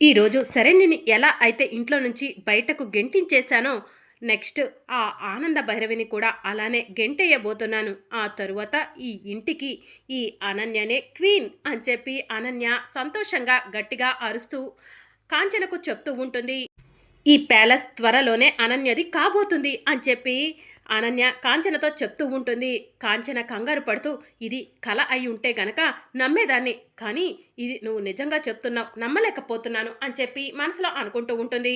ఈరోజు శరణ్యని ఎలా అయితే ఇంట్లో నుంచి బయటకు గెంటించేశానో నెక్స్ట్ ఆ ఆనంద భైరవిని కూడా అలానే గెంటేయబోతున్నాను. ఆ తరువాత ఈ ఇంటికి ఈ అనన్యనే క్వీన్ అని చెప్పి అనన్య సంతోషంగా గట్టిగా అరుస్తూ కాంచనకు చెప్తూ ఉంటుంది ఈ ప్యాలెస్ త్వరలోనే అనన్యది కాబోతుంది అని చెప్పి అనన్య కాంచనతో చెప్తూ ఉంటుంది. కాంచన కంగారు పడుతూ ఇది కల అయి ఉంటే గనక నమ్మేదాన్ని. కానీ ఇది నువ్వు నిజంగా చెప్తున్నావు నమ్మలేకపోతున్నాను అని చెప్పి మనసులో అనుకుంటూ ఉంటుంది.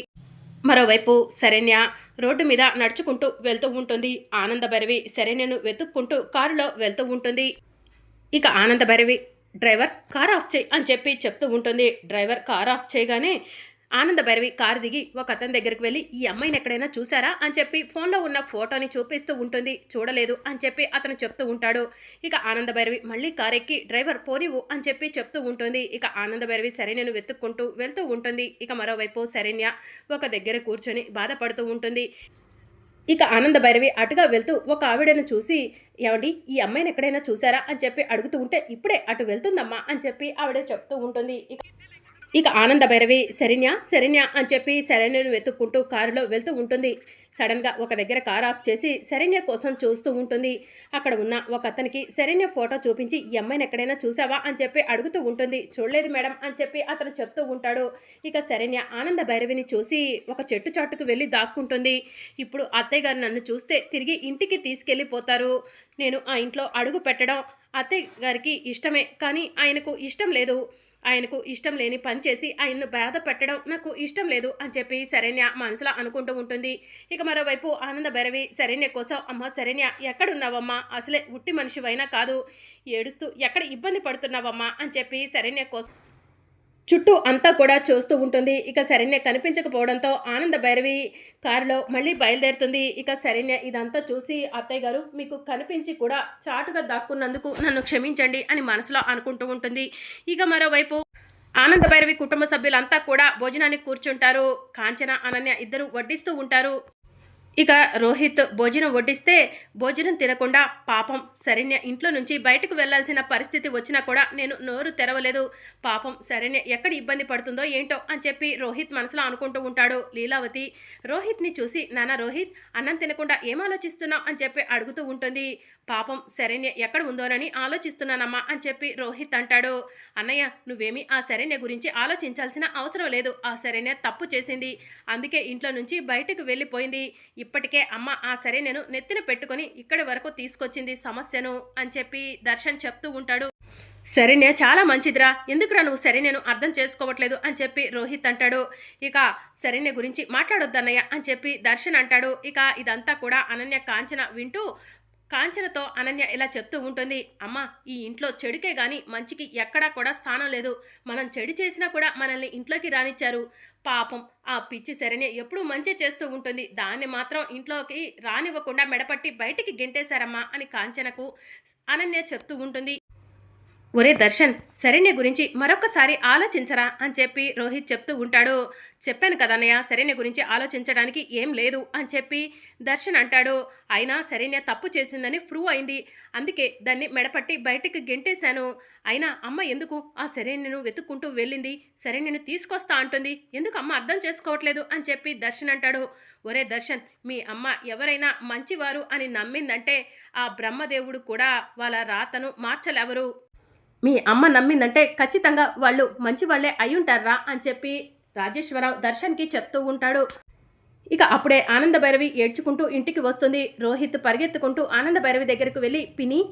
మరోవైపు శరణ్య రోడ్డు మీద నడుచుకుంటూ వెళ్తూ ఉంటుంది. ఆనందభైరవి శరణ్యను వెతుక్కుంటూ కారులో వెళ్తూ ఉంటుంది. ఇక ఆనందభైరవి డ్రైవర్ కార్ ఆఫ్ చేయి అని చెప్పి చెప్తూ ఉంటుంది. డ్రైవర్ కార్ ఆఫ్ చేయగానే ఆనందభైరవి కారు దిగి ఒక అతని దగ్గరికి వెళ్ళి ఈ అమ్మాయిని ఎక్కడైనా చూసారా అని చెప్పి ఫోన్లో ఉన్న ఫోటోని చూపిస్తూ ఉంటుంది. చూడలేదు అని చెప్పి అతను చెప్తూ ఉంటాడు. ఇక ఆనందభైరవి మళ్ళీ కారు ఎక్కి డ్రైవర్ పోనివు అని చెప్పి చెప్తూ ఉంటుంది. ఇక ఆనందభైరవి శరణ్యను వెతుక్కుంటూ వెళ్తూ ఉంటుంది. ఇక మరోవైపు శరణ్య ఒక దగ్గర కూర్చొని బాధపడుతూ ఉంటుంది. ఇక ఆనంద భైరవి అటుగా వెళ్తూ ఒక ఆవిడను చూసి ఏమండి ఈ అమ్మాయిని ఎక్కడైనా చూసారా అని చెప్పి అడుగుతూ ఉంటే ఇప్పుడే అటు వెళ్తుందమ్మా అని చెప్పి ఆవిడ చెప్తూ ఉంటుంది. ఇక ఇక ఆనంద భైరవి శరణ్య శరణ్య అని చెప్పి శరణ్యను వెతుక్కుంటూ కారులో వెళ్తూ ఉంటుంది. సడన్గా ఒక దగ్గర కార్ ఆఫ్ చేసి శరణ్య కోసం చూస్తూ ఉంటుంది. అక్కడ ఉన్న ఒక అతనికి శరణ్య ఫోటో చూపించి ఈ అమ్మాయిని ఎక్కడైనా చూసావా? అని చెప్పి అడుగుతూ ఉంటుంది. చూడలేదు మేడం అని చెప్పి అతను చెప్తూ ఉంటాడు. ఇక శరణ్య ఆనంద భైరవిని చూసి ఒక చెట్టు చాటుకు వెళ్ళి దాక్కుంటుంది. ఇప్పుడు అత్తయ్య గారు నన్ను చూస్తే తిరిగి ఇంటికి తీసుకెళ్ళిపోతారు. నేను ఆ ఇంట్లో అడుగు పెట్టడం అత్తయ్య గారికి ఇష్టమే కానీ ఆయనకు ఇష్టం లేదు. ఆయనకు ఇష్టం లేని పని చేసి ఆయన్ను బాధ పెట్టడం నాకు ఇష్టం లేదు అని చెప్పి శరణ్య మనసులో అనుకుంటూ ఉంటుంది. ఇక మరోవైపు ఆనంద భైరవి శరణ్య కోసం అమ్మ శరణ్య ఎక్కడున్నావమ్మా? అసలే ఉట్టి మనిషివైనా కాదు. ఏడుస్తూ ఎక్కడ ఇబ్బంది పడుతున్నావమ్మా? అని చెప్పి శరణ్య కోసం చుట్టూ అంతా కూడా చూస్తూ ఉంటుంది. ఇక శరణ్య కనిపించకపోవడంతో ఆనంద భైరవి కారులో మళ్ళీ బయలుదేరుతుంది. ఇక శరణ్య ఇదంతా చూసి అత్తయ్య గారు మీకు కనిపించి కూడా చాటుగా దాక్కున్నందుకు నన్ను క్షమించండి అని మనసులో అనుకుంటూ ఉంటుంది. ఇక మరోవైపు ఆనంద భైరవి కుటుంబ సభ్యులంతా కూడా భోజనానికి కూర్చుంటారు. కాంచన అనన్య ఇద్దరు వడ్డిస్తూ ఉంటారు. ఇక రోహిత్ భోజనం వడ్డిస్తే భోజనం తినకుండా పాపం శరణ్య ఇంట్లో నుంచి బయటకు వెళ్ళాల్సిన పరిస్థితి వచ్చినా కూడా నేను నోరు తెరవలేదు. పాపం శరణ్య ఎక్కడ ఇబ్బంది పడుతుందో ఏంటో అని చెప్పి రోహిత్ మనసులో అనుకుంటూ ఉంటాడు లీలావతి. రోహిత్ని చూసి నాన్న రోహిత్ అన్నం తినకుండా ఏం ఆలోచిస్తున్నావు? అని చెప్పి అడుగుతూ ఉంటుంది. పాపం శరణ్య ఎక్కడ ఉందోనని ఆలోచిస్తున్నానమ్మా అని చెప్పి రోహిత్ అంటాడు. అన్నయ్య నువ్వేమీ ఆ శరణ్య గురించి ఆలోచించాల్సిన అవసరం లేదు. ఆ శరణ్య తప్పు చేసింది. అందుకే ఇంట్లో నుంచి బయటకు వెళ్ళిపోయింది. ఇప్పటికే అమ్మ ఆ శరణ్యను నెత్తిన పెట్టుకొని ఇక్కడి వరకు తీసుకొచ్చింది సమస్యను అని చెప్పి దర్శన్ చెప్తూ ఉంటాడు. శరణ్య చాలా మంచిదిరా. ఎందుకురా నువ్వు శరణ్యను అర్థం చేసుకోవట్లేదు అని చెప్పి రోహిత్ అంటాడు. ఇక శరణ్య గురించి మాట్లాడొద్దన్నయ్య అని చెప్పి దర్శన్ అంటాడు. ఇక ఇదంతా కూడా అనన్య కాంచన వింటూ కాంచనతో అనన్య ఇలా చెప్తూ ఉంటుంది అమ్మ ఈ ఇంట్లో చెడుకే గాని మంచికి ఎక్కడా కూడా స్థానం లేదు. మనం చెడు చేసినా కూడా మనల్ని ఇంట్లోకి రానిచ్చారు. పాపం ఆ పిచ్చి శరణ్య ఎప్పుడూ మంచి చేస్తూ ఉంటుంది. దాన్ని మాత్రం ఇంట్లోకి రానివ్వకుండా మెడపట్టి బయటికి గెంటేశారమ్మా అని కాంచనకు అనన్య చెప్తూ ఉంటుంది. ఒరే దర్శన్ శరణ్య గురించి మరొకసారి ఆలోచించరా అని చెప్పి రోహిత్ చెప్తూ ఉంటాడు. చెప్పాను కదన్నయ్య శరణ్య గురించి ఆలోచించడానికి ఏం లేదు అని చెప్పి దర్శన్ అంటాడు. అయినా శరణ్య తప్పు చేసిందని ప్రూవ్ అయింది. అందుకే దాన్ని మెడపట్టి బయటికి గెంటేశాను. అయినా అమ్మ ఎందుకు ఆ శరణ్యను వెతుక్కుంటూ వెళ్ళింది? శరణ్యను తీసుకొస్తా అంటుంది. ఎందుకు అమ్మ అర్థం చేసుకోవట్లేదు అని చెప్పి దర్శన్ అంటాడు. ఒరే దర్శన్ మీ అమ్మ ఎవరైనా మంచివారు అని నమ్మిందంటే ఆ బ్రహ్మదేవుడు కూడా వాళ్ళ రాతను మార్చలేవరు. మీ అమ్మ నమ్మిందంటే ఖచ్చితంగా వాళ్ళు మంచి వాళ్ళే అయ్యుంటారా అని చెప్పి రాజేశ్వరరావు దర్శన్కి చెప్తూ ఉంటాడు. ఇక అప్పుడే ఆనంద భైరవి ఏడ్చుకుంటూ ఇంటికి వస్తుంది. రోహిత్ పరిగెత్తుకుంటూ ఆనంద భైరవి దగ్గరకు వెళ్ళి పిని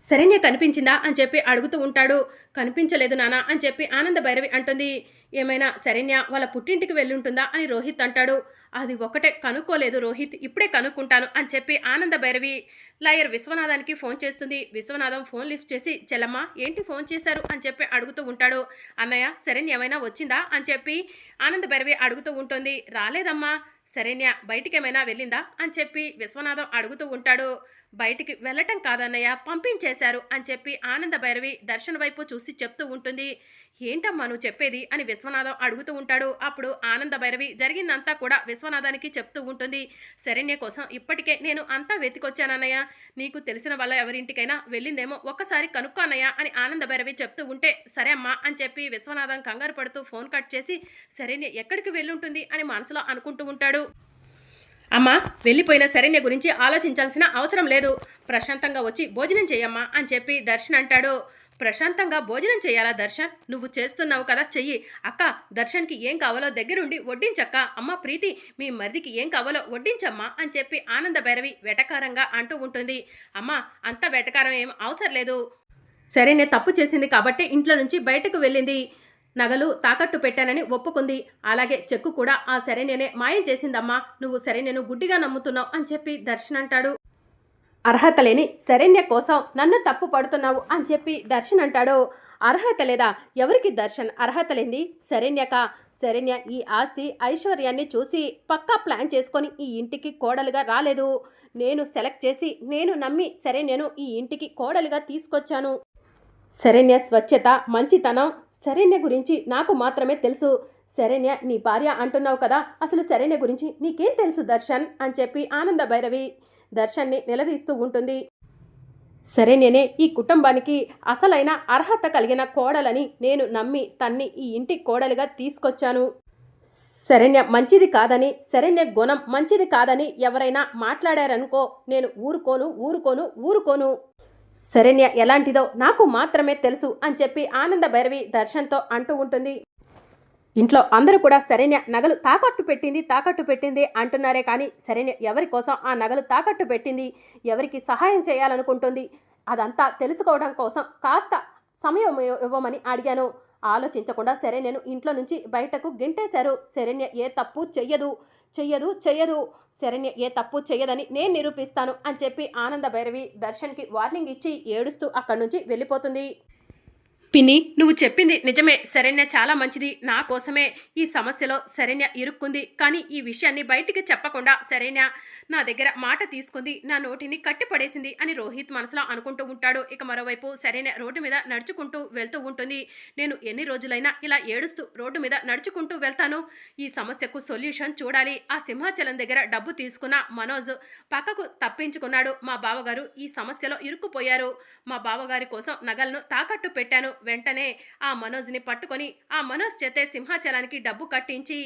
శరణ్య కనిపించిందా? అని చెప్పి అడుగుతూ ఉంటాడు. కనిపించలేదు నానా అని చెప్పి ఆనంద భైరవి అంటుంది. ఏమైనా శరణ్య వాళ్ళ పుట్టింటికి వెళ్ళుంటుందా? అని రోహిత్ అంటాడు. అది ఒకటే కనుక్కోలేదు రోహిత్ ఇప్పుడే కనుక్కుంటాను అని చెప్పి ఆనంద భైరవి లాయర్ విశ్వనాథానికి ఫోన్ చేస్తుంది. విశ్వనాథం ఫోన్ లిఫ్ట్ చేసి చెల్లమ్మ ఏంటి ఫోన్ చేశారు? అని చెప్పి అడుగుతూ ఉంటాడు. అన్నయ్య శరణ్య ఏమైనా వచ్చిందా? అని చెప్పి ఆనంద భైరవి అడుగుతూ ఉంటుంది. రాలేదమ్మా శరణ్య బయటికి ఏమైనా వెళ్ళిందా? అని చెప్పి విశ్వనాథం అడుగుతూ ఉంటాడు. బయటికి వెళ్ళటం కాదన్నయ్య పంపించేశారు అని చెప్పి ఆనంద భైరవి దర్శన్ వైపు చూసి చెప్తూ ఉంటుంది. ఏంటమ్మా నువ్వు చెప్పేది? అని విశ్వనాథం అడుగుతూ ఉంటాడు. అప్పుడు ఆనంద భైరవి జరిగిందంతా కూడా విశ్వనాథానికి చెప్తూ ఉంటుంది. శరణ్య కోసం ఇప్పటికే నేను అంతా వెతికొచ్చానన్నయ్య. నీకు తెలిసిన వాళ్ళ ఎవరింటికైనా వెళ్ళిందేమో ఒక్కసారి కనుక్కోనయ్యా అన్నయ్య అని ఆనంద భైరవి చెప్తూ ఉంటే సరే అమ్మా అని చెప్పి విశ్వనాథం కంగారు పడుతూ ఫోన్ కట్ చేసి శరణ్య ఎక్కడికి వెళ్ళుంటుంది? అని మనసులో అనుకుంటూ ఉంటాడు. అమ్మా వెళ్ళిపోయిన శరణ్య గురించి ఆలోచించాల్సిన అవసరం లేదు. ప్రశాంతంగా వచ్చి భోజనం చేయమ్మా అని చెప్పి దర్శన్ అంటాడు. ప్రశాంతంగా భోజనం చేయాలా దర్శన్? నువ్వు చేస్తున్నావు కదా చెయ్యి. అక్క దర్శన్కి ఏం కావాలో దగ్గరుండి వడ్డించక్క. అమ్మ ప్రీతి మీ మరిదికి ఏం కావాలో వడ్డించమ్మా అని చెప్పి ఆనంద భైరవి వెటకారంగా అంటూ ఉంటుంది. అమ్మ అంత వెటకారం ఏం అవసరం లేదు. సరే నేను తప్పు చేసింది కాబట్టి ఇంట్లో నుంచి బయటకు వెళ్ళింది. నగలు తాకట్టు పెట్టానని ఒప్పుకుంది. అలాగే చెక్కు కూడా ఆ శరణ్యనే మాయం చేసిందమ్మా. నువ్వు శరణ్యను గుడ్డిగా నమ్ముతున్నావు అని చెప్పి దర్శన్ అంటాడు. అర్హత లేని శరణ్య కోసం నన్ను తప్పు పడుతున్నావు అని చెప్పి దర్శన్ అంటాడు. అర్హత లేదా? ఎవరికి దర్శన్? అర్హత లేని శరణ్యక? శరణ్య ఈ ఆస్తి ఐశ్వర్యాన్ని చూసి పక్కా ప్లాన్ చేసుకొని ఈ ఇంటికి కోడలుగా రాలేదు. నేను సెలెక్ట్ చేసి నేను నమ్మి శరణ్యను ఈ ఇంటికి కోడలుగా తీసుకొచ్చాను. శరణ్య స్వచ్ఛత మంచితనం. శరణ్య గురించి నాకు మాత్రమే తెలుసు. శరణ్య నీ భార్య అంటున్నావు కదా అసలు శరణ్య గురించి నీకేం తెలుసు దర్శన్? అని చెప్పి ఆనంద భైరవి దర్శన్ని నిలదీస్తూ ఉంటుంది. శరణ్యనే ఈ కుటుంబానికి అసలైన అర్హత కలిగిన కోడలని నేను నమ్మి తన్ని ఈ ఇంటి కోడలిగా తీసుకొచ్చాను. శరణ్య మంచిది కాదని శరణ్య గుణం మంచిది కాదని ఎవరైనా మాట్లాడారనుకో నేను ఊరుకోను ఊరుకోను ఊరుకోను. శరణ్య ఎలాంటిదో నాకు మాత్రమే తెలుసు అని చెప్పి ఆనంద భైరవి దర్శన్తో అంటూ ఉంటుంది. ఇంట్లో అందరూ కూడా శరణ్య నగలు తాకట్టు పెట్టింది తాకట్టు పెట్టింది అంటున్నారే కానీ శరణ్య ఎవరి కోసం ఆ నగలు తాకట్టు పెట్టింది ఎవరికి సహాయం చేయాలనుకుంటుంది అదంతా తెలుసుకోవడం కోసం కాస్త సమయం ఇవ్వమని అడిగాను. ఆలోచించకుండా శరణ్యను ఇంట్లో నుంచి బయటకు గింటేశారు. శరణ్య ఏ తప్పు చెయ్యదు. చెయ్యదు చెయ్యరు. శరణ్య ఏ తప్పు చెయ్యదని నేను నిరూపిస్తాను అని చెప్పి ఆనంద భైరవి దర్శన్కి వార్నింగ్ ఇచ్చి ఏడుస్తూ అక్కడి నుంచి వెళ్ళిపోతుంది. పిన్ని. నువ్వు చెప్పింది నిజమే. శరణ్య చాలా మంచిది. నా కోసమే ఈ సమస్యలో శరణ్య ఇరుక్కుంది. కానీ ఈ విషయాన్ని బయటికి చెప్పకుండా శరణ్య నా దగ్గర మాట తీసుకుంది. నా నోటిని కట్టిపడేసింది అని రోహిత్ మనసులో అనుకుంటూ ఉంటాడు. ఇక మరోవైపు శరణ్య రోడ్డు మీద నడుచుకుంటూ వెళ్తూ ఉంటుంది. నేను ఎన్ని రోజులైనా ఇలా ఏడుస్తూ రోడ్డు మీద నడుచుకుంటూ వెళ్తాను. ఈ సమస్యకు సొల్యూషన్ చూడాలి. ఆ సింహాచలం దగ్గర డబ్బు తీసుకున్న మనోజ్ పక్కకు తప్పించుకున్నాడు. మా బావగారు ఈ సమస్యలో ఇరుక్కుపోయారు. మా బావగారి కోసం నగలను తాకట్టు పెట్టాను. వెంటనే ఆ మనోజ్ని పట్టుకొని ఆ మనోజ్ చేతే సింహాచలానికి డబ్బు కట్టించి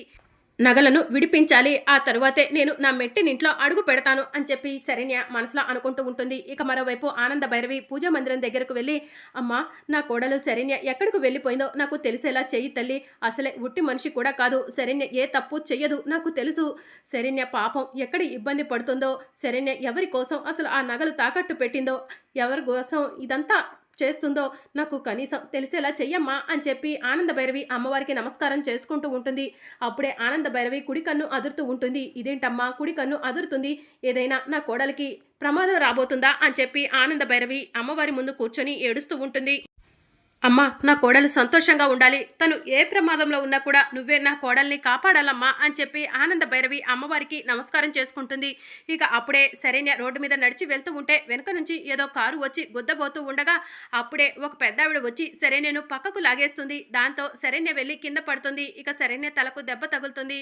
నగలను విడిపించాలి. ఆ తరువాతే నేను నా మెట్టినింట్లో అడుగు పెడతాను అని చెప్పి శరణ్య మనసులో అనుకుంటూ ఉంటుంది. ఇక మరోవైపు ఆనంద భైరవి పూజా మందిరం దగ్గరకు వెళ్ళి అమ్మా నా కోడలు శరణ్య ఎక్కడికి వెళ్ళిపోయిందో నాకు తెలిసేలా చెయ్యి తల్లి. అసలే ఉట్టి మనిషి కూడా కాదు. శరణ్య ఏ తప్పు చెయ్యదు నాకు తెలుసు. శరణ్య పాపం ఎక్కడ ఇబ్బంది పడుతుందో శరణ్య ఎవరి కోసం అసలు ఆ నగలు తాకట్టు పెట్టిందో ఎవరి కోసం ఇదంతా చేస్తుందో నాకు కనీసం తెలిసేలా చెయ్యమ్మా అని చెప్పి ఆనంద భైరవి అమ్మవారికి నమస్కారం చేసుకుంటూ ఉంటుంది. అప్పుడే ఆనంద భైరవి కుడి కన్ను అదురుతూ ఉంటుంది. ఇదేంటమ్మా? కుడి కన్ను అదురుతుంది. ఏదైనా నా కోడలికి ప్రమాదం రాబోతుందా? అని చెప్పి ఆనంద భైరవి అమ్మవారి ముందు కూర్చొని ఏడుస్తూ ఉంటుంది. అమ్మా నా కోడలు సంతోషంగా ఉండాలి. తను ఏ ప్రమాదంలో ఉన్నా కూడా నువ్వే నా కోడల్ని కాపాడాలమ్మా అని చెప్పి ఆనంద భైరవి అమ్మవారికి నమస్కారం చేసుకుంటుంది. ఇక అప్పుడే సరైన రోడ్డు మీద నడిచి వెళ్తూ ఉంటే వెనక నుంచి ఏదో కారు వచ్చి గుద్దబోతూ ఉండగా అప్పుడే ఒక పెద్దావిడ వచ్చి సరైనను పక్కకు లాగేస్తుంది. దాంతో సరైన వెళ్ళి కింద పడుతుంది. ఇక సరైన తలకు దెబ్బ తగులుతుంది.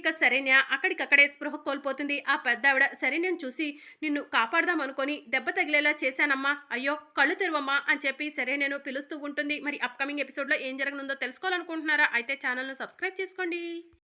ఇక సరైన అక్కడికక్కడే స్పృహ కోల్పోతుంది. ఆ పెద్దావిడ సరైనను చూసి నిన్ను కాపాడదాం అనుకొని దెబ్బ తగిలేలా చేశానమ్మా. అయ్యో కళ్ళు తెరువమ్మా అని చెప్పి సరైనను పిలుస్తూ ఉంటుంది. మరి అప్కమింగ్ ఎపిసోడ్లో ఏం జరగనుందో తెలుసుకోవాలనుకుంటున్నారా? అయితే ఛానల్ను సబ్స్క్రైబ్ చేసుకోండి.